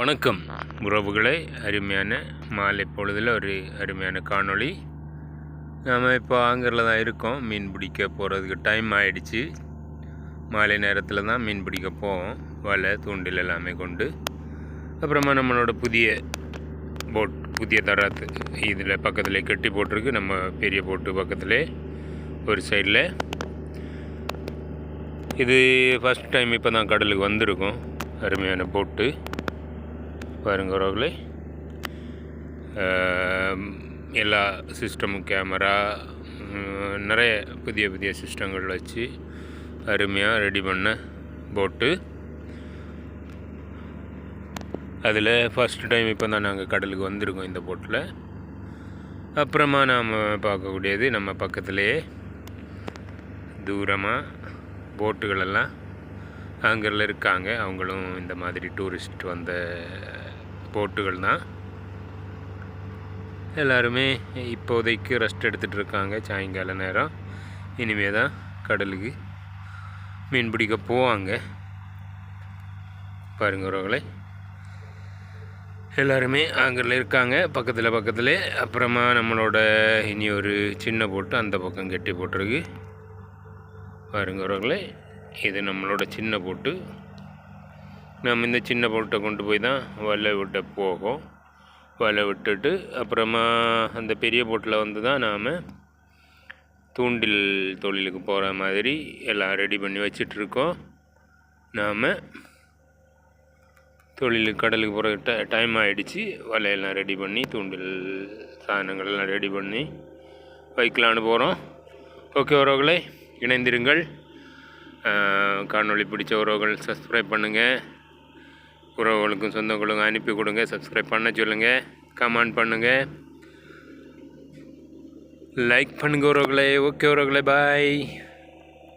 வணக்கம். உறவுகளே அருமையான மாலை பொழுதில் ஒரு அருமையான காணொளி. நாம் இப்போ ஆங்கரில் தான் இருக்கோம். மீன் பிடிக்க போகிறதுக்கு டைம் ஆகிடுச்சு மாலை நேரத்தில் தான் மீன் பிடிக்க போவோம். வலை தூண்டில் எல்லாமே கொண்டு. அப்புறமா நம்மளோட புதிய போட் புதிய தராத்து இதில் பக்கத்தில் கட்டி போட்டிருக்கு. நம்ம பெரிய போட்டு பக்கத்தில் ஒரு சைடில் இது ஃபஸ்ட் டைம் இப்போ தான் கடலுக்கு வந்திருக்கோம். அருமையான போட்டு பாருங்க உறவுகளே எல்லா சிஸ்டமும் கேமரா நிறைய புதிய புதிய சிஸ்டங்கள் வச்சு அருமையாக ரெடி பண்ண போட்டு அதில் ஃபஸ்ட் டைம் இப்போ தான் நாங்கள் கடலுக்கு வந்திருக்கோம் இந்த போட்டில் அப்புறமா நாம் பார்க்கக்கூடியது நம்ம பக்கத்துலேயே தூரமாக போட்டுகளெல்லாம் ஆங்கரில் இருக்காங்க. அவங்களும் இந்த மாதிரி டூரிஸ்ட் வந்த போட்டுகள் தான் எல்லாருமே இப்போதைக்கு ரெஸ்ட் எடுத்துகிட்டு இருக்காங்க சாயங்கால நேரம். இனிமே தான் கடலுக்கு மீன் பிடிக்க போவாங்க. பாருங்க உறவுகளை. எல்லாருமே அங்கே இருக்காங்க. பக்கத்தில் பக்கத்தில். அப்புறமா நம்மளோட இனி ஒரு சின்ன போட்டு அந்த பக்கம் கெட்டி போட்டிருக்கு. பாருங்க உறவுகளை. இது நம்மளோட சின்ன போட்டு நம்ம இந்த சின்ன போட்டை கொண்டு போய் தான் வலை விட்ட போகும். வலை விட்டுட்டு அப்புறமா அந்த பெரிய போட்டில் வந்து தான் நாம் தூண்டில் தொழிலுக்கு போகிற மாதிரி எல்லாம் ரெடி பண்ணி வச்சிட்ருக்கோம். நாம் தொழிலுக்கு கடலுக்கு போகிற ட டைம் ஆகிடுச்சு வலையெல்லாம் ரெடி பண்ணி தூண்டில் சாதனங்கள் எல்லாம் ரெடி பண்ணி வைக்கலான்னு போகிறோம் ஓகே உறவுகளை இணைந்திருங்கள். காணொளி பிடிச்ச உறவுகள் சப்ஸ்கிரைப் பண்ணுங்கள் உறவுகளுக்கும் சொந்தங்களுக்கும் அனுப்பி கொடுங்க சப்ஸ்கிரைப் பண்ண சொல்லுங்கள் கமெண்ட் பண்ணுங்கள் லைக் பண்ணுங்க உறவுகளே ஓகே உறவுகளே பாய்